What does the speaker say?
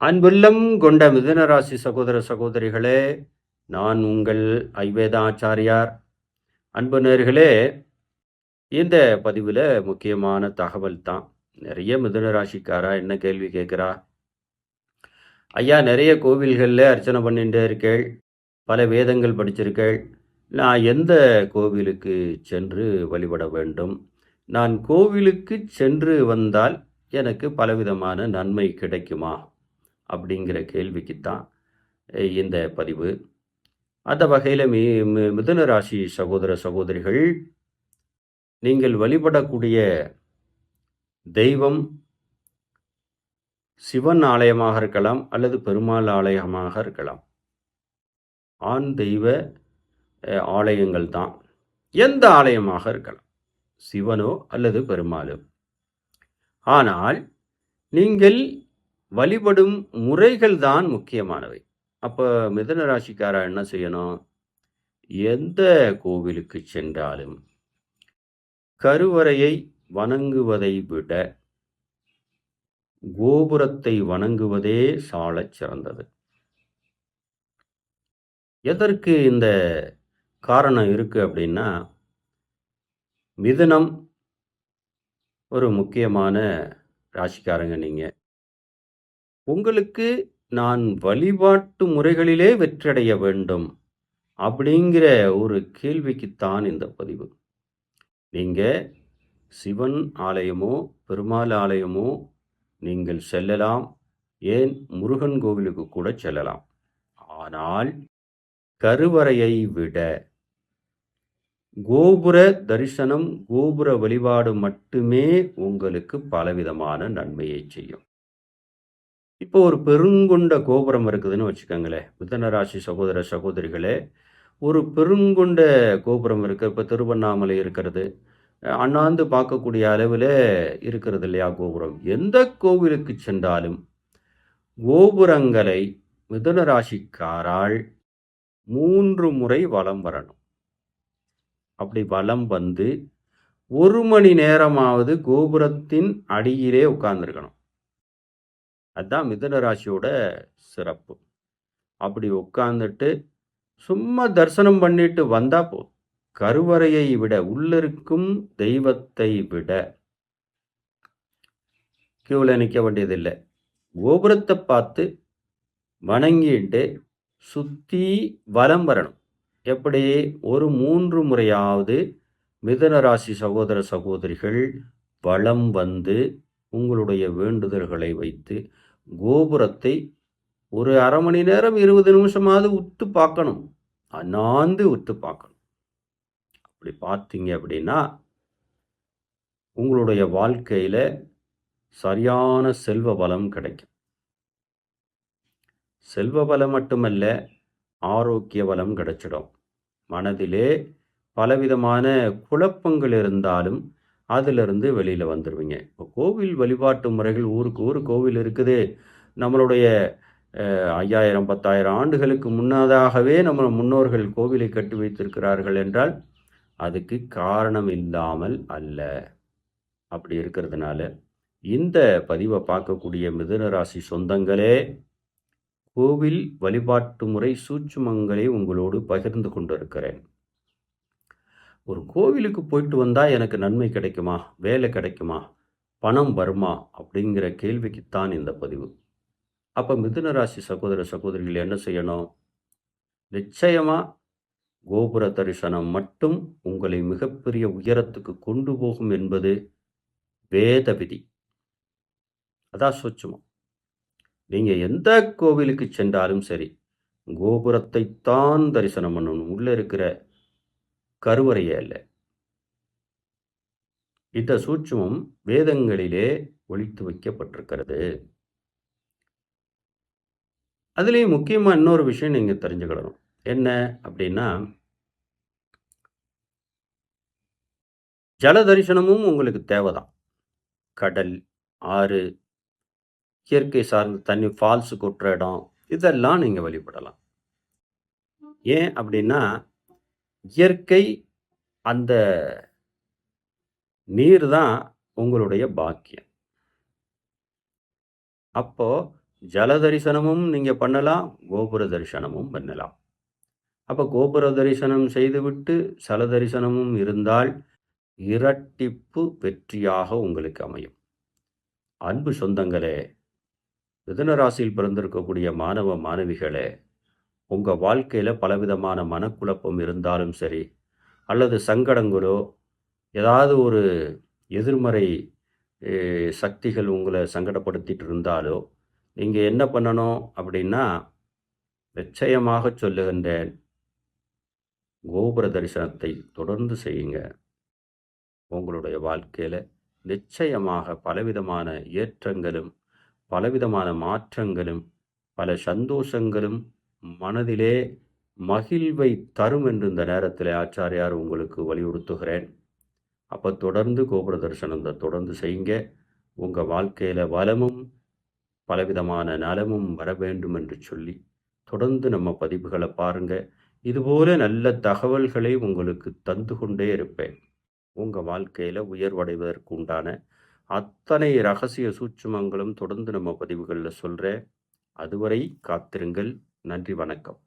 அன்புள்ளம் கொண்ட மிதுனராசி சகோதர சகோதரிகளே நான் உங்கள் ஐவேதாச்சாரியார். அன்பு நேர்களே இந்த பதிவில் முக்கியமான தகவல் தான். நிறைய மிதுனராசிக்காரா என்ன கேள்வி கேட்குறா? ஐயா நிறைய கோவில்களில் அர்ச்சனை பண்ணிகிட்டே இருக்கேள். பல வேதங்கள் படிச்சிருக்கேள். நான் எந்த கோவிலுக்கு சென்று வழிபட வேண்டும்? நான் கோவிலுக்கு சென்று வந்தால் எனக்கு பலவிதமான நன்மை கிடைக்குமா? அப்படிங்கிற கேள்விக்குத்தான் இந்த பதிவு. அந்த வகையில் மி மிதுன ராசி சகோதர சகோதரிகள் நீங்கள் வழிபடக்கூடிய தெய்வம் சிவன் ஆலயமாக இருக்கலாம் அல்லது பெருமாள் ஆலயமாக இருக்கலாம். ஆண் தெய்வ ஆலயங்கள் தான். எந்த ஆலயமாக இருக்கலாம்? சிவனோ அல்லது பெருமாளோ? ஆனால் நீங்கள் வழிபடும் முறைகள் தான் முக்கியமானவை. அப்போ மிதன ராசிக்காரா என்ன செய்யணும்? எந்த கோவிலுக்கு சென்றாலும் கருவறையை வணங்குவதை விட கோபுரத்தை வணங்குவதே சாலச் சிறந்தது. எதற்கு இந்த காரணம் இருக்கு அப்படின்னா மிதுனம் ஒரு முக்கியமான ராசிக்காரங்க நீங்கள் உங்களுக்கு நான் வழிபாட்டு முறைகளிலே வெற்றடைய வேண்டும் அப்படிங்கிற ஒரு கேள்விக்குத்தான் இந்த பதிவு. நீங்கள் சிவன் ஆலயமோ பெருமாள் ஆலயமோ நீங்கள் செல்லலாம். ஏன்? முருகன் கோவிலுக்கு கூட செல்லலாம். ஆனால் கருவறையை விட கோபுர தரிசனம் கோபுர வழிபாடு மட்டுமே உங்களுக்கு பலவிதமான நன்மையை செய்யும். இப்போ ஒரு பெருங்கொண்ட கோபுரம் இருக்குதுன்னு வச்சுக்கோங்களேன் மிதன ராசி சகோதர சகோதரிகளே ஒரு பெருங்கொண்ட கோபுரம் இருக்கு. இப்போ திருவண்ணாமலை இருக்கிறது. அண்ணாந்து பார்க்கக்கூடிய அளவில் இருக்கிறது இல்லையா கோபுரம்? எந்த கோவிலுக்கு சென்றாலும் கோபுரங்களை மிதுன ராசிக்காரால் மூன்று முறை வலம் வரணும். அப்படி வலம் வந்து ஒரு மணி நேரமாவது கோபுரத்தின் அடியிலே உட்கார்ந்துருக்கணும். அதுதான் மிதுன ராசியோட சிறப்பு. அப்படி உட்கார்ந்துட்டு சும்மா தரிசனம் பண்ணிட்டு வந்தா போதும். கருவறையை விட உள்ளிருக்கும் தெய்வத்தை விட கியூவில் நிற்க வேண்டியதில்லை. கோபுரத்தை பார்த்து வணங்கிட்டு சுத்தி வலம் வரணும். எப்படி? ஒரு மூன்று முறையாவது மிதன ராசி சகோதர சகோதரிகள் வளம் வந்து உங்களுடைய வேண்டுதல்களை வைத்து கோபுரத்தை ஒரு அரை மணி நேரம் இருபது நிமிஷமாவது உத்து பார்க்கணும். அண்ணாந்து உத்து பார்க்கணும். அப்படி பார்த்தீங்க அப்படின்னா உங்களுடைய வாழ்க்கையில் சரியான செல்வ பலம் கிடைக்கும். செல்வ பலம் மட்டுமல்ல ஆரோக்கிய பலம் கிடைச்சிடும். மனதிலே பலவிதமான குழப்பங்கள் இருந்தாலும் அதிலிருந்து வெளியில் வந்துடுவீங்க இப்போ கோவில் வழிபாட்டு முறைகள் ஊருக்கு ஊர் கோவில் இருக்குது. நம்மளுடைய ஐயாயிரம் பத்தாயிரம் ஆண்டுகளுக்கு முன்னதாகவே நம்ம முன்னோர்கள் கோவிலை கட்டி வைத்திருக்கிறார்கள் என்றால் அதுக்கு காரணம் இல்லாமல் அல்ல. அப்படி இருக்கிறதுனால இந்த பதிவை பார்க்கக்கூடிய மிதுனராசி சொந்தங்களே கோவில் வழிபாட்டு முறை சூட்சுமங்களை உங்களோடு பகிர்ந்து கொண்டிருக்கிறேன். ஒரு கோவிலுக்கு போயிட்டு வந்தால் எனக்கு நன்மை கிடைக்குமா? வேலை கிடைக்குமா? பணம் வருமா? அப்படிங்கிற கேள்விக்குத்தான் இந்த பதிவு. அப்போ மிதுன ராசி சகோதர சகோதரிகள் என்ன செய்யணும்? நிச்சயமாக கோபுர தரிசனம் மட்டும் உங்களை மிகப்பெரிய உயரத்துக்கு கொண்டு போகும் என்பது வேத விதி. அதான் சூட்சுமம் நீங்கள் எந்த கோவிலுக்கு சென்றாலும் சரி கோபுரத்தை தான் தரிசனம் பண்ணணும். உள்ளே இருக்கிற கருவறையே அல்ல. இந்த சூட்சுமம் வேதங்களிலே ஒழித்து வைக்கப்பட்டிருக்கிறது. அதுலேயும் முக்கியமாக இன்னொரு விஷயம் நீங்கள் தெரிஞ்சுக்கிடணும். என்ன அப்படின்னா ஜல தரிசனமும் உங்களுக்கு தேவைதான். கடல் ஆறு இயற்கை சார்ந்த தண்ணி ஃபால்ஸ் கொட்டுற இடம் இதெல்லாம் நீங்கள் வழிபடலாம். ஏன் அப்படின்னா இயற்கை அந்த நீர் தான் உங்களுடைய பாக்கியம். அப்போ ஜல தரிசனமும் நீங்கள் பண்ணலாம் கோபுர தரிசனமும் பண்ணலாம். அப்போ கோபுர தரிசனம் செய்துவிட்டு சல தரிசனமும் இருந்தால் இரட்டிப்பு வெற்றியாக உங்களுக்கு அமையும். அன்பு சொந்தங்களே மிதன ராசியில் பிறந்திருக்கக்கூடிய மாணவ மாணவிகளே உங்கள் வாழ்க்கையில் பலவிதமான மனக்குழப்பம் இருந்தாலும் சரி அல்லது சங்கடங்களோ ஏதாவது ஒரு எதிர்மறை சக்திகள் உங்களை சங்கடப்படுத்திட்டு இருந்தாலோ நீங்கள் என்ன பண்ணணும் அப்படின்னா நிச்சயமாக சொல்லுகின்றேன் கோபுர தரிசனத்தை தொடர்ந்து செய்யுங்க. உங்களுடைய வாழ்க்கையில் நிச்சயமாக பலவிதமான ஏற்றங்களும் பலவிதமான மாற்றங்களும் பல சந்தோஷங்களும் மனதிலே மகிழ்வை தரும் என்று இந்த நேரத்தில் ஆச்சாரியார் உங்களுக்கு வலியுறுத்துகிறேன். அப்போ தொடர்ந்து கோபுர தரிசனத்தை தொடர்ந்து செய்யுங்க. உங்கள் வாழ்க்கையில் வளமும் பலவிதமான நலமும் வர வேண்டும் என்று சொல்லி தொடர்ந்து நம்ம பதிவுகளை பாருங்கள் இதுபோல நல்ல தகவல்களை உங்களுக்கு தந்து கொண்டே இருப்பேன். உங்கள் வாழ்க்கையில் உயர்வடைவதற்கு உண்டான அத்தனை ரகசிய சூட்சுமங்களும் தொடர்ந்து நம்ம பதிவுகளில் சொல்கிறேன் அதுவரை காத்திருங்கள். நன்றி வணக்கம்.